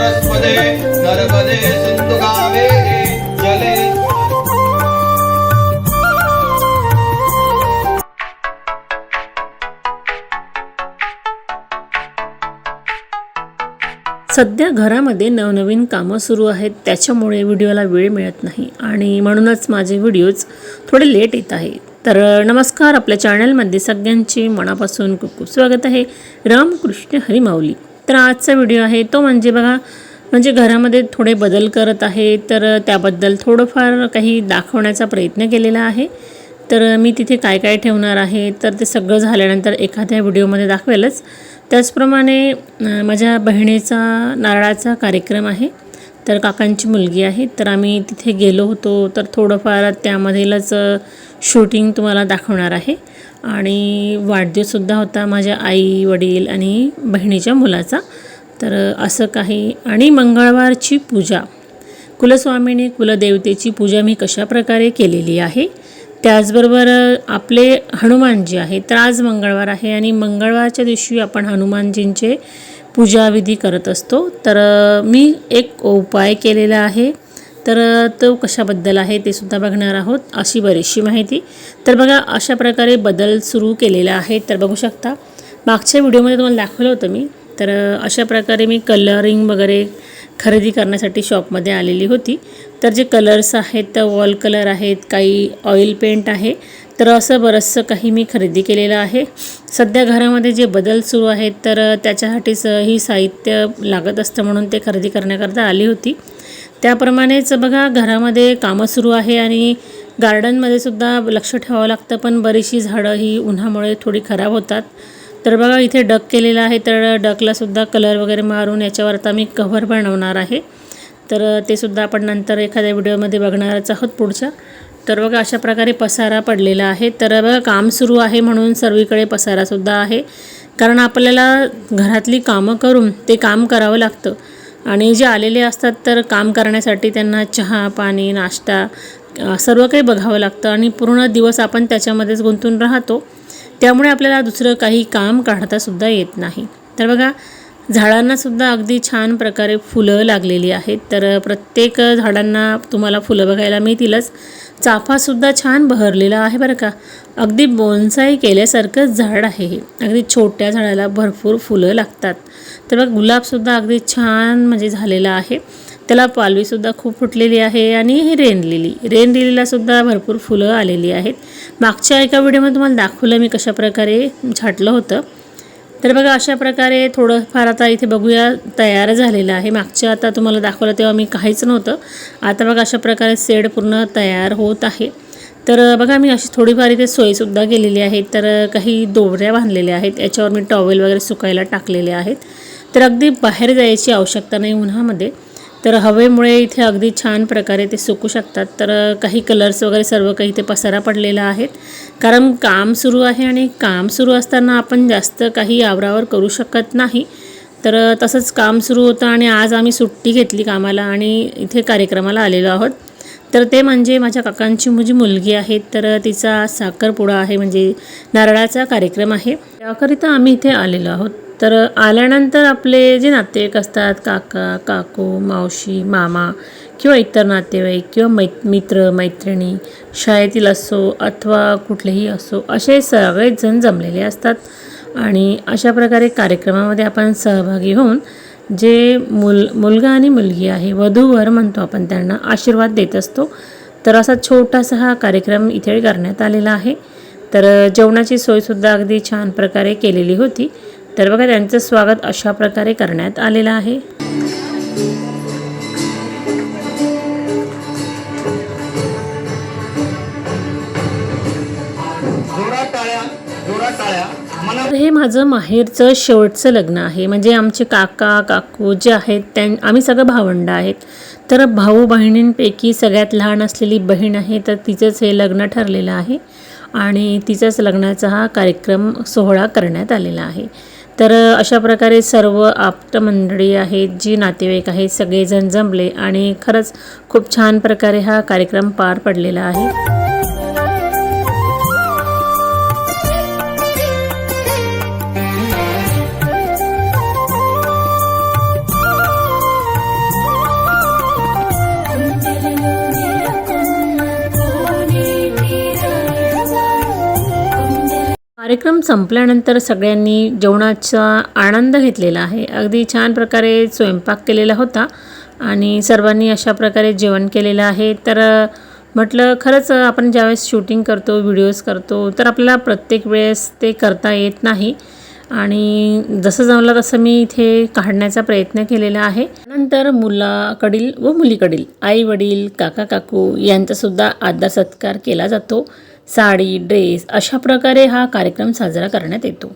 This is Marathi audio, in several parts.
सरस्वते नर्मदे सिंधु कावेरी जले। सध्या घरामध्ये नवनवीन कामं सुरू आहेत त्याच्यामुळे व्हिडिओला वेळ मिळत नाही. आणि म्हणूनच माझे व्हिडिओज थोडे लेट येत आहे तर नमस्कार आपल्या चॅनलमध्ये सगळ्यांचे मनापासून खूप खूप स्वागत आहे. रामकृष्ण हरिमाऊली. तर आजचा व्हिडिओ आहे तो म्हणजे बघा म्हणजे घरामध्ये थोडे बदल करत आहे तर त्याबद्दल थोडंफार काही दाखवण्याचा प्रयत्न केलेला आहे. तर मी तिथे काय काय ठेवणार आहे तर ते सगळं झाल्यानंतर एखाद्या व्हिडिओमध्ये दाखवेलच. त्याचप्रमाणे माझ्या बहिणीचा नारळाचा कार्यक्रम आहे तर काकांची मुलगी आहे तर आम्ही तिथे गेलो होतो तर थोडंफार त्यामधीलच शूटिंग तुम्हाला दाखवणार आहे. आणि वाढदिवससुद्धा होता माझ्या आई वडील आणि बहिणीच्या मुलाचा. तर असं काही. आणि मंगळवारची पूजा. कुलस्वामिनी कुलदेवतेची पूजा मी कशा प्रकारे केलेली आहे? त्याचबरोबर आपले हनुमानजी आहे तर आज मंगळवार आहे आणि मंगळवारच्या दिवशी आपण हनुमानजींचे पूजाविधी करत असतो. तर मी एक उपाय केलेला आहे. तर तो कशाबद्दल आहे ते सुद्धा बघणार आहोत अशी बरीचशी माहिती. तर बघा अशा प्रकारे बदल सुरू केलेला आहे. तर बघू शकता मागच्या व्हिडिओमध्ये तुम्हाला दाखवलं होतं मी. तर अशा प्रकारे मी कलरिंग वगैरे खरेदी करण्यासाठी शॉपमध्ये आलेली होती. तर जे कलर्स आहेत वॉल कलर आहेत काही ऑइल पेंट आहे. तर असं बरंचसं काही मी खरेदी केलेलं आहे. सध्या घरामध्ये जे बदल सुरू आहेत तर त्याच्यासाठीच ही साहित्य लागत असतं म्हणून ते खरेदी करण्याकरता आली होती. त्याप्रमाणेच बघा घरामध्ये कामं सुरू आहे आणि गार्डनमध्ये सुद्धा लक्ष ठेवावं लागतं पण बरीचशी झाडं ही उन्हामुळे थोडी खराब होतात. तर बघा इथे डक केलेला आहे तर डकलासुद्धा कलर वगैरे मारून याच्यावर आता मी कव्हर बनवणार आहे. तर ते सुद्धा आपण नंतर एखाद्या व्हिडिओमध्ये बघणारच आहोत पुढच्या तर बघा अशा प्रकारे पसारा पडलेला आहे. तर बघा काम सुरू आहे म्हणून सर्वीकडे पसारासुद्धा आहे. कारण आपल्याला घरातली कामं करून ते काम करावं लागतं. आणि जे आलेले असतात तर काम करण्यासाठी त्यांना चहा पाणी नाश्ता सर्व काही बघावं लागतं आणि पूर्ण दिवस आपण त्याच्यामध्येच गुंतून राहतो. त्यामुळे आपल्याला दुसरं काही काम काढतासुद्धा येत नाही. तर बघा झाडांनासुद्धा अगदी छान प्रकारे फुलं लागलेली आहेत. तर प्रत्येक झाडांना तुम्हाला फुलं बघायला मिळतीलच. चाफासुद्धा छान बहरलेला आहे बरं का. अगदी बोनसाई केल्यासारखंच झाड आहे हे. अगदी छोट्या झाडाला भरपूर फुलं लागतात. तर बघ गुलाबसुद्धा अगदी छान म्हणजे झालेला आहे. त्याला पालवीसुद्धा खूप फुटलेली आहे आणि ही रेन लिली रेन लिलीलासुद्धा भरपूर फुलं आलेली आहेत. मागच्या एका व्हिडिओमध्ये तुम्हाला दाखवलं मी कशा प्रकारे छाटलं होतं. तर बघा अशा प्रकारे थोडंफार आता इथे बघूया तयार झालेलं आहे. मागच्या आता तुम्हाला दाखवलं तेव्हा मी काहीच नव्हतं. आता बघा अशा प्रकारे सेड पूर्ण तयार होत आहे. तर बघा मी अशी थोडीफार इथे सोयीसुद्धा केलेली आहे. तर काही दोऱ्या बांधलेल्या आहेत. याच्यावर मी टॉवेल वगैरे सुकायला टाकलेले आहेत. तर अगदी बाहेर जायची आवश्यकता नाही उन्हामध्ये. तर हवेमुळे इथे अगदी छान प्रकारे ते सुकू शकतात. तर काही कलर्स वगैरे सर्व काही इथे पसारा पडलेला आहेत. कारण काम सुरू आहे आणि काम सुरू असताना आपण जास्त काही आवरावर करू शकत नाही. तर तसंच काम सुरू होतं आणि आज आम्ही सुट्टी घेतली कामाला आणि इथे कार्यक्रमाला आलेलो आहोत. तर ते म्हणजे माझ्या काकांची माझी मुलगी आहे. तर तिचा साखरपुडा आहे म्हणजे नारळाचा कार्यक्रम आहे. त्याकरिता आम्ही इथे आलेलो आहोत. तर आल्यानंतर आपले जे नातेवाईक असतात काका काकू मावशी मामा किंवा इतर नातेवाईक किंवा मै मित्र मैत्रिणी शाळेतील असो अथवा कुठलेही असो असे सगळेच जण जमलेले असतात. आणि अशा प्रकारे कार्यक्रमामध्ये आपण सहभागी होऊन जे मुल मुलगा आणि मुलगी आहे वधूवर म्हणतो आपण त्यांना आशीर्वाद देत असतो. तर असा छोटासा हा कार्यक्रम इथे करण्यात आलेला आहे. तर जेवणाची सोयसुद्धा अगदी छान प्रकारे केलेली होती. तर बघा त्यांचं स्वागत अशा प्रकारे करण्यात आलेलं आहे. तर हे माझं माहेरचं शेवटचं लग्न आहे. म्हणजे आमचे काका काकू जे आहेत त्यां आम्ही सगळं भावंड आहेत. तर भाऊ बहिणींपैकी सगळ्यात लहान असलेली बहीण आहे तर तिचंच हे लग्न ठरलेलं आहे. आणि तिच्याच लग्नाचा हा कार्यक्रम सोहळा करण्यात आलेला आहे. तर अशा प्रकारे सर्व आप्तमंडळी आहेत जी नातेवाईक आहेत सगळेजण जमले आणि खरंच खूप छान प्रकारे हा कार्यक्रम पार पडलेला आहे. कार्यक्रम संपल्यानंतर सगळ्यांनी जेवणाचा आनंद घेतलेला आहे. अगदी छान प्रकारे स्वयंपाक केलेला होता आणि सर्वांनी अशा प्रकारे जेवण केलेलं आहे. तर म्हटलं खरंच आपण ज्यावेळेस शूटिंग करतो व्हिडिओज करतो तर आपल्याला प्रत्येक वेळेस ते करता येत नाही. आणि जसं जमलं तसं मी इथे काढण्याचा प्रयत्न केलेला आहे. नंतर मुलाकडील व मुलीकडील आई वडील काका काकू यांचासुद्धा आदर सत्कार केला जातो. साडी ड्रेस अशा प्रकारे हा कार्यक्रम साजरा करण्यात येतो.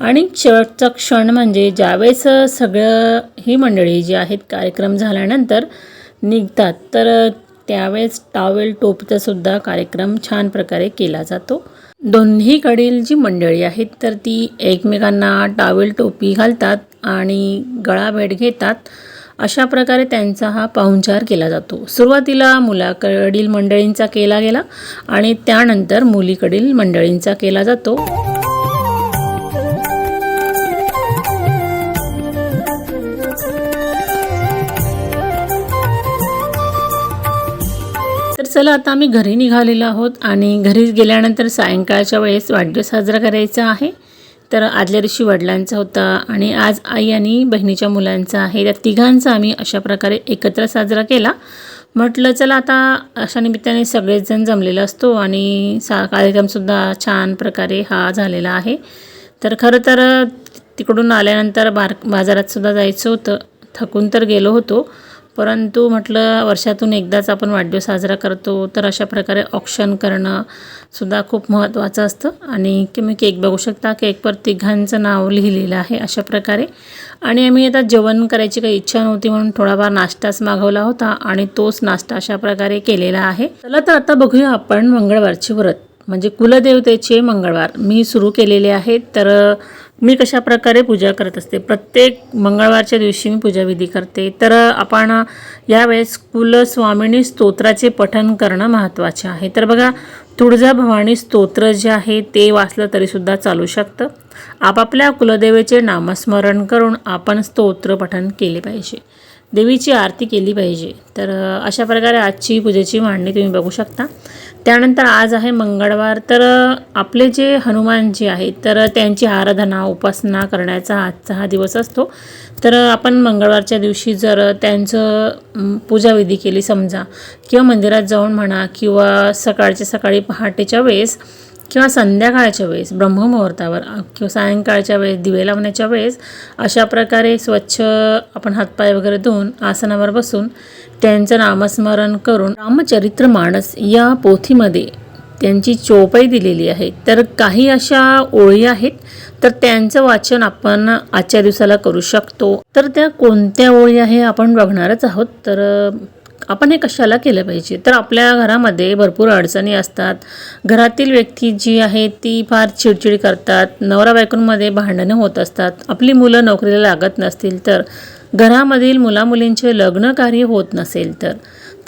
आणि शेवटचा क्षण म्हणजे ज्यावेळेस सगळं ही मंडळी जी आहेत कार्यक्रम झाल्यानंतर निघतात तर त्यावेळेस टावेल टोपचासुद्धा कार्यक्रम छान प्रकारे केला जातो. दोन्हीकडील जी मंडळी आहेत तर ती एकमेकांना टावेल टोपी घालतात आणि गळा भेट घेतात. अशा प्रकारे त्यांचा हा पाहुणचार केला जातो. सुरुवातीला मुलाकडील मंडळींचा केला गेला आणि त्यानंतर मुलीकडील मंडळींचा केला जातो. तर चला आता आम्ही घरी निघालेलो आहोत आणि घरी गेल्यानंतर सायंकाळच्या वेळेस वाढदिवस साजरा करायचा आहे. तर आदल्या दिवशी वडिलांचा होता आणि आज आई आणि बहिणीच्या मुलांचा आहे. त्या तिघांचा आम्ही अशा प्रकारे एकत्र साजरा केला. म्हटलं चला आता अशा निमित्ताने सगळेजण जमलेला असतो आणि सा कार्यक्रमसुद्धा छान प्रकारे हा झालेला आहे. तर खरं तर तिकडून आल्यानंतर बार बाजारातसुद्धा जायचं होतं. थकून तर गेलो होतो. परंतु म्हटलं वर्षातून एकदाच आपण वाढदिवस साजरा करतो तर अशा प्रकारे ऑप्शन करणं सुद्धा खूप महत्त्वाचं असतं. आणि तुम्ही केक बघू शकता केकवर तिघांचं नाव लिहिलेलं आहे अशा प्रकारे. आणि आम्ही आता जेवण करायची काही इच्छा नव्हती म्हणून थोडाफार नाश्ताच मागवला होता आणि तोच नाश्ता अशा प्रकारे केलेला आहे. चला तर आता बघूया आपण मंगळवारचे व्रत म्हणजे कुलदेवतेचे मंगळवार. मी सुरू केलेले आहेत तर मी कशा प्रकारे पूजा करत असते? प्रत्येक मंगळवारच्या दिवशी मी पूजाविधी करते. तर आपण यावेळेस कुलस्वामिनी स्तोत्राचे पठन करणं महत्त्वाचे आहे. तर बघा तुळजा भवानी स्तोत्र जे आहे ते वाचलं तरीसुद्धा चालू शकतं. आपापल्या कुलदेवेचे नामस्मरण करून आपण स्तोत्र पठन केले पाहिजे. देवीची आरती केली पाहिजे. तर अशा प्रकारे आजची पूजेची मांडणी तुम्ही बघू शकता. त्यानंतर आज आहे मंगळवार. तर आपले जे हनुमान जे आहेत तर त्यांची आराधना उपासना करण्याचा आजचा हा दिवस असतो. तर आपण मंगळवारच्या दिवशी जर त्यांचं पूजाविधी केली समजा किंवा मंदिरात जाऊन म्हणा किंवा सकाळच्या सकाळी पहाटेच्या वेळेस किंवा संध्याकाळच्या वेळेस ब्रह्ममुहूर्तावर किंवा सायंकाळच्या वेळेस दिवे लावण्याच्या वेळेस अशा प्रकारे स्वच्छ आपण हातपाय वगैरे धुवून आसनावर बसून त्यांचं नामस्मरण करून रामचरित्र माणस या पोथीमध्ये त्यांची चोपाई दिलेली आहे. तर काही अशा ओळी आहेत तर त्यांचं वाचन आपण आजच्या दिवसाला करू शकतो. तर त्या कोणत्या ओळी आहे आपण बघणारच आहोत. तर आपण हे कशाला केलं पाहिजे? तर आपल्या घरामध्ये भरपूर अडचणी असतात. घरातील व्यक्ती जी आहे ती फार चिडचिड करतात. नवरा बायकोंमध्ये भांडणं होत असतात. आपली मुलं नोकरीला लागत नसतील तर घरामधील मुलामुलींचे लग्न कार्य होत नसेल तर.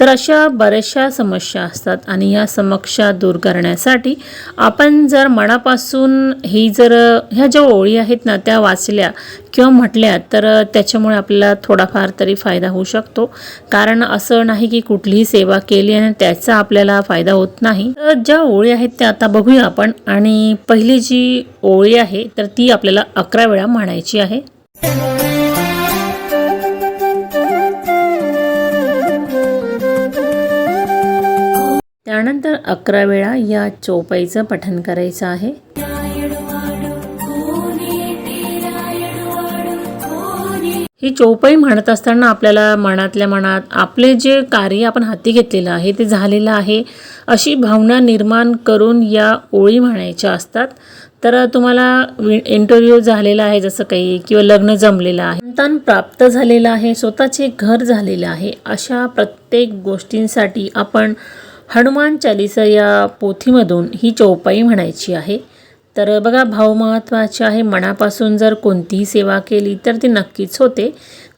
तर अशा बऱ्याचशा समस्या असतात आणि या समस्या दूर करण्यासाठी आपण जर मनापासून ही जर ह्या ज्या ओळी आहेत ना त्या वाचल्या किंवा म्हटल्या तर त्याच्यामुळे आपल्याला थोडाफार तरी फायदा होऊ शकतो. कारण असं नाही की कुठलीही सेवा केली आणि त्याचा आपल्याला फायदा होत नाही. तर ज्या ओळी आहेत त्या आता बघूया आपण. आणि पहिली जी ओळी आहे तर ती आपल्याला अकरा वेळा म्हणायची आहे. त्यानंतर अकरा वेळा या चौपाईचं पठन करायचं आहे. ही चौपाई म्हणत असताना आपल्याला मनातल्या मनात आपले जे कार्य आपण हाती घेतलेलं आहे ते झालेलं आहे अशी भावना निर्माण करून या ओळी म्हणायच्या असतात. तर तुम्हाला इंटरव्ह्यू झालेला आहे जसं काही किंवा लग्न जमलेलं आहे. संतान प्राप्त झालेलं आहे स्वतःचे घर झालेलं आहे अशा प्रत्येक गोष्टींसाठी आपण हनुमान चालिसा या पोथीमधून ही चौपाई म्हणायची आहे. तर बघा भाव महत्त्वाचे आहे. मनापासून जर कोणतीही सेवा केली तर ती नक्कीच होते.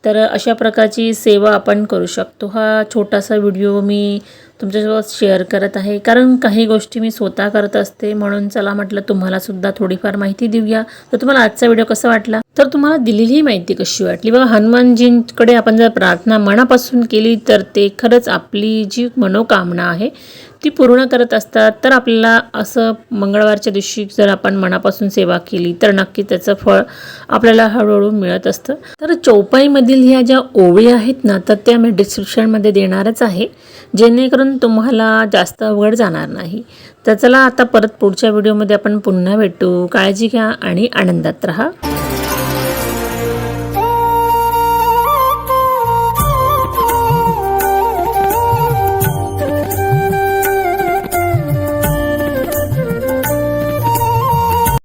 तर अशा प्रकारची सेवा आपण करू शकतो. हा छोटासा व्हिडिओ मी तुमच्यासोबत शेअर करत आहे. कारण काही गोष्टी मी स्वतः करत असते. म्हणून चला म्हटलं तुम्हालासुद्धा थोडीफार माहिती देऊया. तर तुम्हाला आजचा व्हिडिओ कसा वाटला? तर तुम्हाला दिलेली ही माहिती कशी वाटली? बघा हनुमानजींकडे आपण जर प्रार्थना मनापासून केली तर ते खरंच आपली जी मनोकामना आहे ती पूर्ण करत असतात. तर आपल्याला असं मंगळवारच्या दिवशी जर आपण मनापासून सेवा केली तर नक्की त्याचं फळ आपल्याला हळूहळू मिळत असतं. तर चौपाईमधील ह्या ज्या ओवी आहेत ना तर त्या मी डिस्क्रिप्शनमध्ये देणारच आहे. जेणेकरून तुम्हाला जास्त अवघड जाणार नाही. तर चला आता परत पुढच्या व्हिडिओमध्ये आपण पुन्हा भेटू. काळजी घ्या आणि आनंदात राहा.